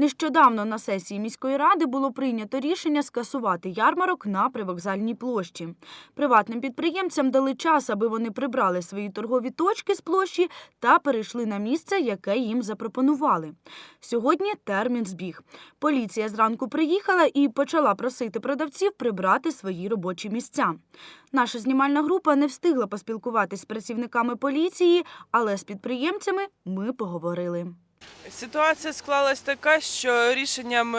Нещодавно на сесії міської ради було прийнято рішення скасувати ярмарок на привокзальній площі. Приватним підприємцям дали час, аби вони прибрали свої торгові точки з площі та перейшли на місце, яке їм запропонували. Сьогодні термін збіг. Поліція зранку приїхала і почала просити продавців прибрати свої робочі місця. Наша знімальна група не встигла поспілкуватись з працівниками поліції, але з підприємцями ми поговорили. Ситуація склалась така, що рішенням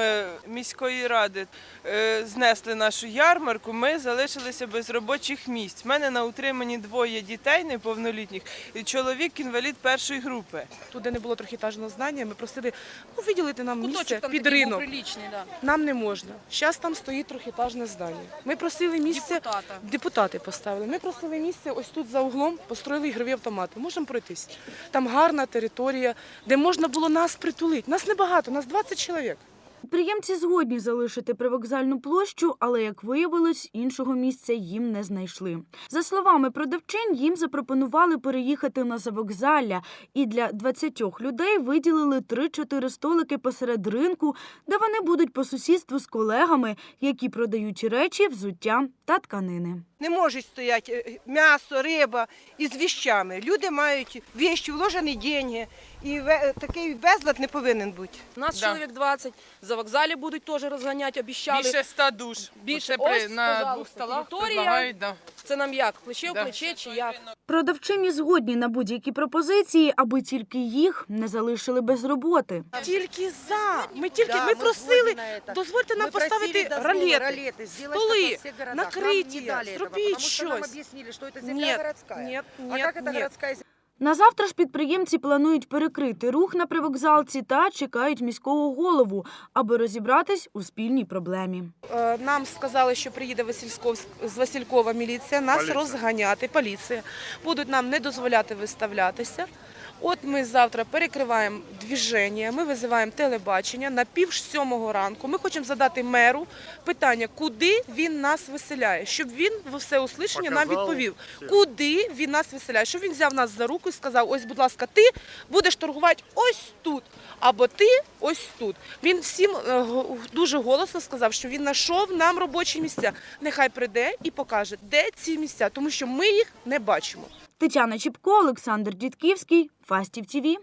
міської ради е, знесли нашу ярмарку. Ми залишилися без робочих місць. У мене на утриманні двоє дітей неповнолітніх і чоловік інвалід першої групи. Тут, не було трьохетажного здання, ми просили ну, виділити нам місце Куточок там під такий ринок. приличний, да. Нам не можна. Зараз там стоїть трьохетажне здання. Ми просили місце, Депутата. депутати поставили. Ми просили місце ось тут за углом, построїли ігрові автомати. Можемо пройтись. Там гарна територія, де можна було нас притулити. Нас небагато, нас 20 чоловік. Підприємці згодні залишити привокзальну площу, але, як виявилось, іншого місця їм не знайшли. За словами продавчин, їм запропонували переїхати на завокзалля, і для 20 людей виділили 3-4 столики посеред ринку, де вони будуть по сусідству з колегами, які продають речі, взуття та тканини. Не можуть стояти е, м'ясо, риба із віщами. Люди мають віщі, вложені деньги. І ве- такий безлад не повинен бути. Нас Да. чоловік 20, за вокзалі будуть теж розганяти, обіщали. Більше ста душ. Більше. Оце при, Ось, на пожалуйста, двох столах територія. предлагають, да. Це нам як? Плече в Да. плече чи як? Продавчині згодні на будь-які пропозиції, аби тільки їх не залишили без роботи. Тільки за. Ми тільки Да, ми мы просили, згодны на это. дозвольте нам Мы просили поставити дозволы, ролети. ролеты, сделать столи, как во всех городах. Нам накрытие, не дали этого, зробіть потому что нам щось. объяснили, что это земля Нет, городская. нет, а нет, как это нет. городская земля? На завтра ж підприємці планують перекрити рух на привокзалці та чекають міського голову, аби розібратись у спільній проблемі. Е, Нам сказали, що приїде Васильков, з Василькова міліція, нас розганяти, поліція. Будуть нам не дозволяти виставлятися. От ми завтра перекриваємо движення, ми визиваємо телебачення на пів сьомого ранку. Ми хочемо задати меру питання, куди він нас виселяє, щоб він в все услышання нам відповів, куди він нас виселяє, щоб він взяв нас за руку і сказав: ось, будь ласка, ти будеш торгувати ось тут, або ти ось тут. Він всім е, дуже голосно сказав, що він знайшов нам робочі місця. Нехай прийде і покаже, де ці місця, тому що ми їх не бачимо. Тетяна Чіпко, Олександр Дідківський, Фастів ТІВІ.